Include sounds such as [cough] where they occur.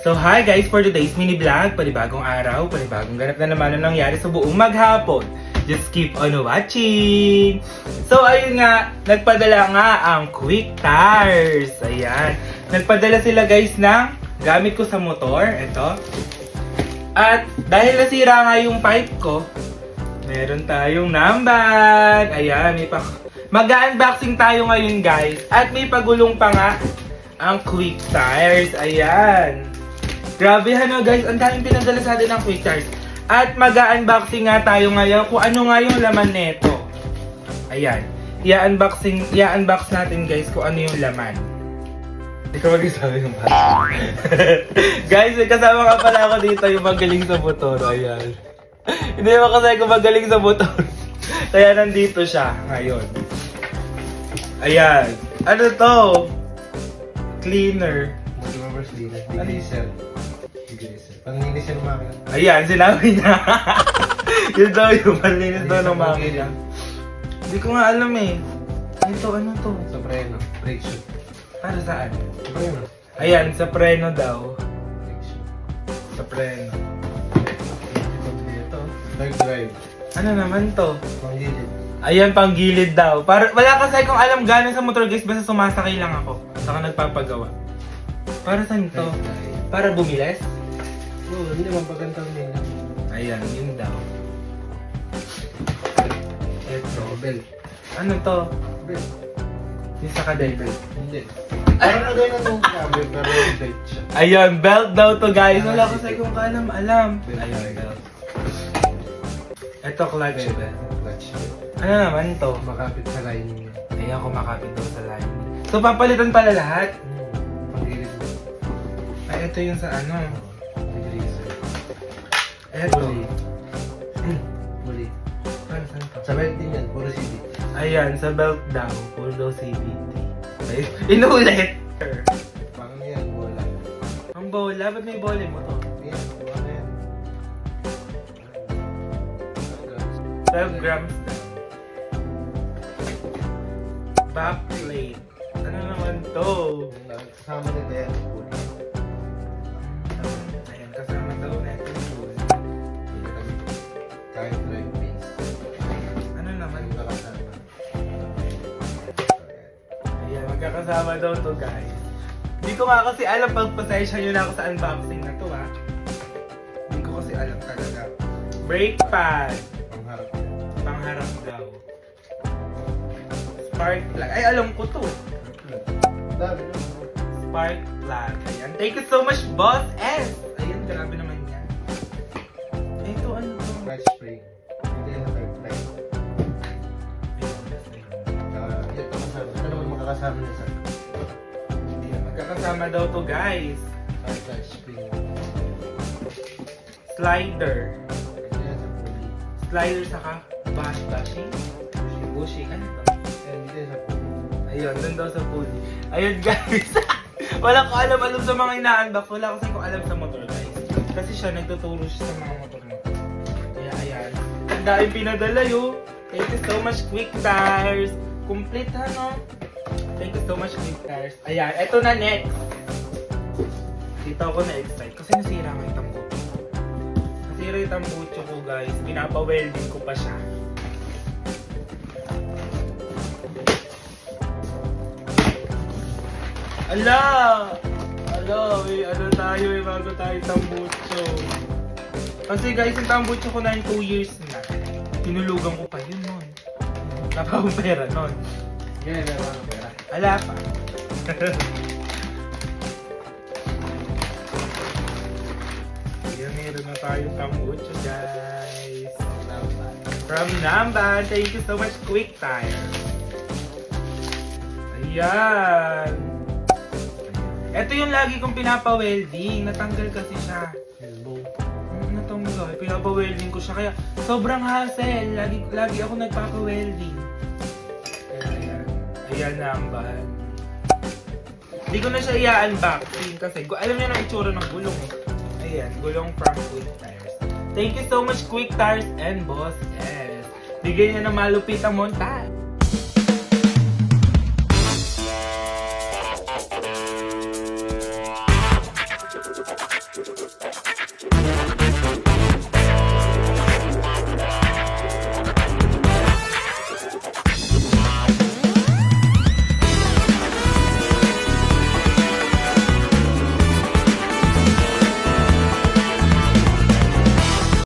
So hi guys, for today's mini vlog, panibagong araw, panibagong ganap na naman ang nangyari sa buong maghapon. Just keep on watching! So ayun nga, nagpadala nga ang Quick Tires. Ayan. Nagpadala sila guys ng gamit ko sa motor. Ito. At dahil nasira nga yung pipe ko, meron tayong number. Ayan, may pa... Mag-unboxing tayo ngayon guys. At may pagulong pa nga ang Quick Tires. Ayan. Grabe ano guys, ang daming pinadala sa atin ng Quick Tires. At mag-unboxing nga tayo ngayon kung ano nga yung laman nito. Ayan. I-unboxing, i-unbox natin guys kung ano yung laman. Hindi ko mag-isabi ng [laughs] Guys, may kasama nga pala ako dito yung magaling sa motor. Ayan. [laughs] Hindi mo kasi ako magaling sa motor. [laughs] Kaya nandito siya ngayon. Ayan. Ano to? Cleaner. Degreaser. Degreaser. Panglinis yan ng makina. Ayan, sinabi niya. [laughs] Yun daw yung malinis daw ng makina. Hindi ko nga alam eh. Ito, ano to? Sa preno. Brake shoe. Para saan? Sa preno. Ayan, sa preno daw. Shoe. Sa preno. Ito. Drive drive. Ano naman to? Panggilid. Ayan, panggilid daw. Para, wala kasi akong alam gano'n sa motor guys, basta sumasakay lang ako. Saka nagpapagawa. Para saan to? Para bumiles? Oo, hindi mapagantang nila. Ayan, yun daw. Ito. Belt. Ano to? Belt. Yung sa kadel. Hindi. Parang na ganyan ng camera pero belt siya. Ayan, belt daw to guys. Wala ko sa kung alam, alam. Ayan, belt. Ito, clutch belt. Clutch. Ano naman to? Makapit sa niya. Ayan, kumakapit daw sa line. So, papalitan pala lahat? Ito yung sa ano. Ito. Saan to? Sa belt din yan. Puro CD. Ayan, sa belt daw. Puro CVT. Ay, [laughs] inulit! Parang yan. Bola. Ang bola, ba't may bola mo to? Yan. Bola yan. 12 grams daw. Backplate. Ano naman to? Kasama nila yan. Magkakasama daw to guys. Hindi ko nga kasi alam pagpasensya nyo na ako sa unboxing na to ha. Hindi ko kasi alam talaga. Brake pad. Pangharap. Pangharap daw. Spark plug. Ay, alam ko to. Spark plug. Ayan. Thank you so much, Boss S. Ayan, grabe naman yan. Ito, ano to? Clutch spring. Hindi yan third line. Ah, ito kasama. Ito naman makakasama niya sa Magkakasama daw to guys. Slider. Slider saka bash bashing. Bushing. Ano to? Ayun, dun daw sa pool. Ayun guys. [laughs] wala ko alam alam sa mga ina-unbox. Wala kasi ko alam sa motor guys. Kasi siya nagtuturo siya sa mga motor mo. Kaya ayan. Ang dahil pinadala yo. Thank you so much Quick Tires. Complete ha no? Thank you so much Quick Tires. Ayan, eto na next. Dito ako na-excite kasi nasira nga yung tambucho. Nasira yung tambucho ko guys. Pinapa-welding ko pa siya. Ala! Ala, may ano tayo, may bago tayo tambucho. Kasi guys, yung tambucho ko na yung 2 years na. Tinulugan ko pa yun nun. Wala pa akong pera nun. Yan, yan, mga pera. Wala pa. Ayan, meron na tayong tambucho guys. From Namban, thank you so much, Quick Tire. Ayan. Ito yung lagi kong pinapa-welding. Natanggal kasi siya. Elbow. Hmm, natanggal. Pinapa-welding ko siya. Kaya sobrang hassle. Lagi, lagi ako nagpapa-welding. Ayan, ayan. Ayan, Namban. Hindi ko na siya i-unboxing kasi alam niyo na itsura ng gulong eh. Ayan, gulong from Quick Tires. Thank you so much Quick Tires and Boss S. Bigyan niya ng malupit ang montage.